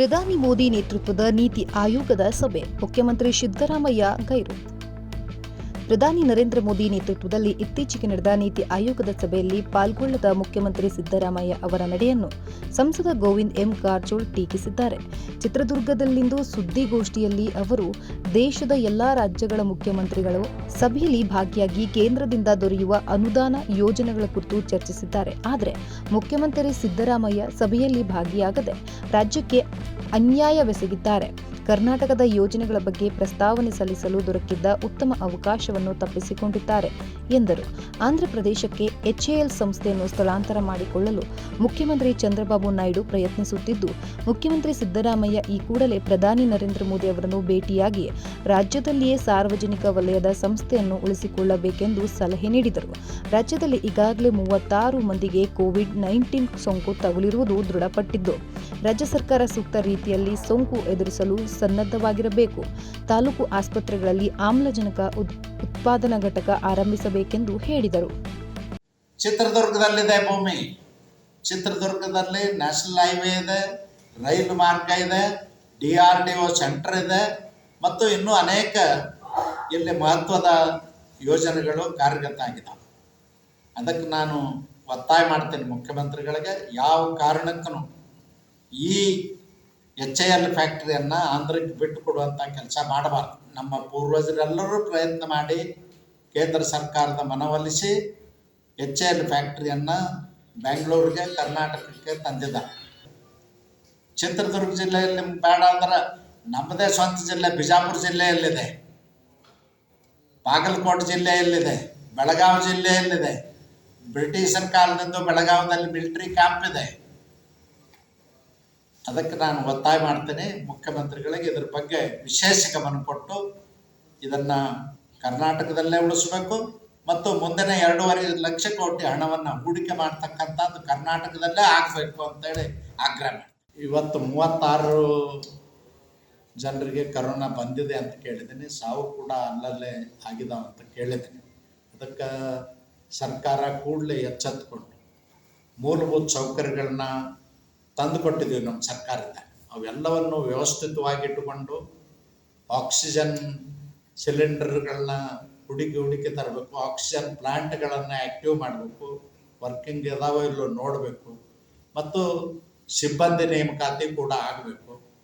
ಪ್ರಧಾನಿ ಮೋದಿ ನೇತೃತ್ವದ ನೀತಿ ಆಯೋಗದ ಸಭೆ. ಮುಖ್ಯಮಂತ್ರಿ ಸಿದ್ದರಾಮಯ್ಯ ಗೈರು. ಪ್ರಧಾನಿ ನರೇಂದ್ರ ಮೋದಿ ನೇತೃತ್ವದಲ್ಲಿ ಇತ್ತೀಚೆಗೆ ನಡೆದ ನೀತಿ ಆಯೋಗದ ಸಭೆಯಲ್ಲಿ ಪಾಲ್ಗೊಳ್ಳದ ಮುಖ್ಯಮಂತ್ರಿ ಸಿದ್ದರಾಮಯ್ಯ ಅವರ ನಡೆಯನ್ನು ಸಂಸದ ಗೋವಿಂದ್ ಎಂ ಕಾರಜೋಳ್ ಟೀಕಿಸಿದ್ದಾರೆ. ಚಿತ್ರದುರ್ಗದಲ್ಲಿಂದು ಸುದ್ದಿಗೋಷ್ಠಿಯಲ್ಲಿ ಅವರು, ದೇಶದ ಎಲ್ಲಾ ರಾಜ್ಯಗಳ ಮುಖ್ಯಮಂತ್ರಿಗಳು ಸಭೆಯಲ್ಲಿ ಭಾಗಿಯಾಗಿ ಕೇಂದ್ರದಿಂದ ದೊರೆಯುವ ಅನುದಾನ ಯೋಜನೆಗಳ ಕುರಿತು ಚರ್ಚಿಸಿದ್ದಾರೆ. ಆದರೆ, ಮುಖ್ಯಮಂತ್ರಿ ಸಿದ್ದರಾಮಯ್ಯ ಸಭೆಯಲ್ಲಿ ಭಾಗಿಯಾಗದೆ ರಾಜ್ಯಕ್ಕೆ ಅನ್ಯಾಯವೆಸಗಿದ್ದಾರೆ. ಕರ್ನಾಟಕದ ಯೋಜನೆಗಳ ಬಗ್ಗೆ ಪ್ರಸ್ತಾವನೆ ಸಲ್ಲಿಸಲು ದೊರಕಿದ್ದ ಉತ್ತಮ ಅವಕಾಶವನ್ನು ತಪ್ಪಿಸಿಕೊಂಡಿದ್ದಾರೆ ಎಂದರು. ಆಂಧ್ರಪ್ರದೇಶಕ್ಕೆ ಎಚ್ಎಎಲ್ ಸಂಸ್ಥೆಯನ್ನು ಸ್ಥಳಾಂತರ ಮಾಡಿಕೊಳ್ಳಲು ಮುಖ್ಯಮಂತ್ರಿ ಚಂದ್ರಬಾಬು ನಾಯ್ಡು ಪ್ರಯತ್ನಿಸುತ್ತಿದ್ದು, ಮುಖ್ಯಮಂತ್ರಿ ಸಿದ್ದರಾಮಯ್ಯ ಈ ಕೂಡಲೇ ಪ್ರಧಾನಿ ನರೇಂದ್ರ ಮೋದಿ ಅವರನ್ನು ಭೇಟಿಯಾಗಿ ರಾಜ್ಯದಲ್ಲಿಯೇ ಸಾರ್ವಜನಿಕ ವಲಯದ ಸಂಸ್ಥೆಯನ್ನು ಉಳಿಸಿಕೊಳ್ಳಬೇಕೆಂದು ಸಲಹೆ ನೀಡಿದರು. ರಾಜ್ಯದಲ್ಲಿ ಈಗಾಗಲೇ ಮೂವತ್ತಾರು ಮಂದಿಗೆ ಕೋವಿಡ್ ನೈನ್ಟೀನ್ ಸೋಂಕು ತಗುಲಿರುವುದು ದೃಢಪಟ್ಟಿದ್ದು, ರಾಜ್ಯ ಸರ್ಕಾರ ಸೂಕ್ತ ರೀತಿಯಲ್ಲಿ ಸೋಂಕು ಎದುರಿಸಲು ಸನ್ನದ್ಧವಾಗಿರಬೇಕು. ತಾಲೂಕು ಆಸ್ಪತ್ರೆಗಳಲ್ಲಿ ಆಮ್ಲಜನಕ ಉತ್- ಉತ್ಪಾದನಾ ಘಟಕ ಆರಂಭಿಸಬೇಕೆಂದು ಹೇಳಿದರು. ಚಿತ್ರದುರ್ಗದಲ್ಲಿದೆ ಭೂಮಿ. ಚಿತ್ರದುರ್ಗದಲ್ಲಿ ನ್ಯಾಷನಲ್ ಹೈವೇ ಇದೆ, ರೈಲು ಮಾರ್ಗ ಇದೆ, D R D O centre ಇದೆ, ಮತ್ತು ಇನ್ನೂ ಅನೇಕ ಇಲ್ಲಿ ಮಹತ್ವದ ಯೋಜನೆಗಳು ಕಾರ್ಯಗತ ಆಗಿದ್ದಾವೆ ಅದಕ್ಕೆ ನಾನು ಒತ್ತಾಯ ಮಾಡ್ತೇನೆ ಮುಖ್ಯಮಂತ್ರಿಗಳಿಗೆ, ಯಾವ ಕಾರಣಕ್ಕೂ ಈ ಎಚ್ ಐ ಎಲ್ ಫ್ಯಾಕ್ಟ್ರಿಯನ್ನು ಆಂಧ್ರಕ್ಕೆ ಬಿಟ್ಟು ಕೊಡುವಂಥ ಕೆಲಸ ಮಾಡಬಾರ್ದು. ನಮ್ಮ ಪೂರ್ವಜರೆಲ್ಲರೂ ಪ್ರಯತ್ನ ಮಾಡಿ ಕೇಂದ್ರ ಸರ್ಕಾರದ ಮನವೊಲಿಸಿ ಎಚ್ ಐ ಎಲ್ ಫ್ಯಾಕ್ಟ್ರಿಯನ್ನು ಬೆಂಗಳೂರಿಗೆ, ಕರ್ನಾಟಕಕ್ಕೆ ತಂದಿದ್ದ ಚಿತ್ರದುರ್ಗ ಜಿಲ್ಲೆಯಲ್ಲಿ ಬೇಡ ಅಂದ್ರೆ ನಮ್ಮದೇ ಸ್ವಂತ ಜಿಲ್ಲೆ, ಬಿಜಾಪುರ ಜಿಲ್ಲೆಯಲ್ಲಿದೆ. ಬಾಗಲಕೋಟೆ ಜಿಲ್ಲೆಯಲ್ಲಿದೆ, ಬೆಳಗಾವಿ ಜಿಲ್ಲೆಯಲ್ಲಿದೆ. ಬ್ರಿಟಿಷರ ಕಾಲದಿಂದ ಬೆಳಗಾವಿನಲ್ಲಿ ಮಿಲಿಟರಿ ಕ್ಯಾಂಪ್ ಇದೆ. ಅದಕ್ಕೆ ನಾನು ಒತ್ತಾಯ ಮಾಡ್ತೇನೆ ಮುಖ್ಯಮಂತ್ರಿಗಳಿಗೆ ಇದ್ರ ಬಗ್ಗೆ ವಿಶೇಷ ಗಮನ ಕೊಟ್ಟು ಇದನ್ನು ಕರ್ನಾಟಕದಲ್ಲೇ ಉಳಿಸ್ಬೇಕು ಮತ್ತು ಮುಂದಿನ ಎರಡೂವರೆ ಲಕ್ಷ ಕೋಟಿ ಹಣವನ್ನು ಹೂಡಿಕೆ ಮಾಡ್ತಕ್ಕಂಥದ್ದು ಕರ್ನಾಟಕದಲ್ಲೇ ಆಗಬೇಕು ಅಂತೇಳಿ ಆಗ್ರಹ ಇವತ್ತು ಮೂವತ್ತಾರು ಜನರಿಗೆ ಕರೋನಾ ಬಂದಿದೆ ಅಂತ ಕೇಳಿದ್ದೀನಿ. ಸಾವು ಕೂಡ ಅಲ್ಲಲ್ಲೇ ಆಗಿದಾವ ಅಂತ ಕೇಳಿದ್ದೀನಿ. ಅದಕ್ಕೆ ಸರ್ಕಾರ ಕೂಡಲೇ ಎಚ್ಚೆತ್ತುಕೊಂಡು ಮೂಲಭೂತ ಸೌಕರ್ಯಗಳನ್ನ ತಂದುಕೊಟ್ಟಿದ್ದೀವಿ ನಮ್ಮ ಸರ್ಕಾರದಿಂದ. ಅವೆಲ್ಲವನ್ನು ವ್ಯವಸ್ಥಿತವಾಗಿಟ್ಟುಕೊಂಡು ಆಕ್ಸಿಜನ್ ಸಿಲಿಂಡರ್ಗಳನ್ನ ಹುಡುಕಿ ಹುಡುಕಿ ತರಬೇಕು, ಆಕ್ಸಿಜನ್ ಪ್ಲಾಂಟ್ಗಳನ್ನು ಆ್ಯಕ್ಟಿವ್ ಮಾಡಬೇಕು, ವರ್ಕಿಂಗ್ ಇದಾವೋ ಇಲ್ಲೋ ನೋಡಬೇಕು, ಮತ್ತು ಸಿಬ್ಬಂದಿ ನೇಮಕಾತಿ ಕೂಡ ಆಗಬೇಕು.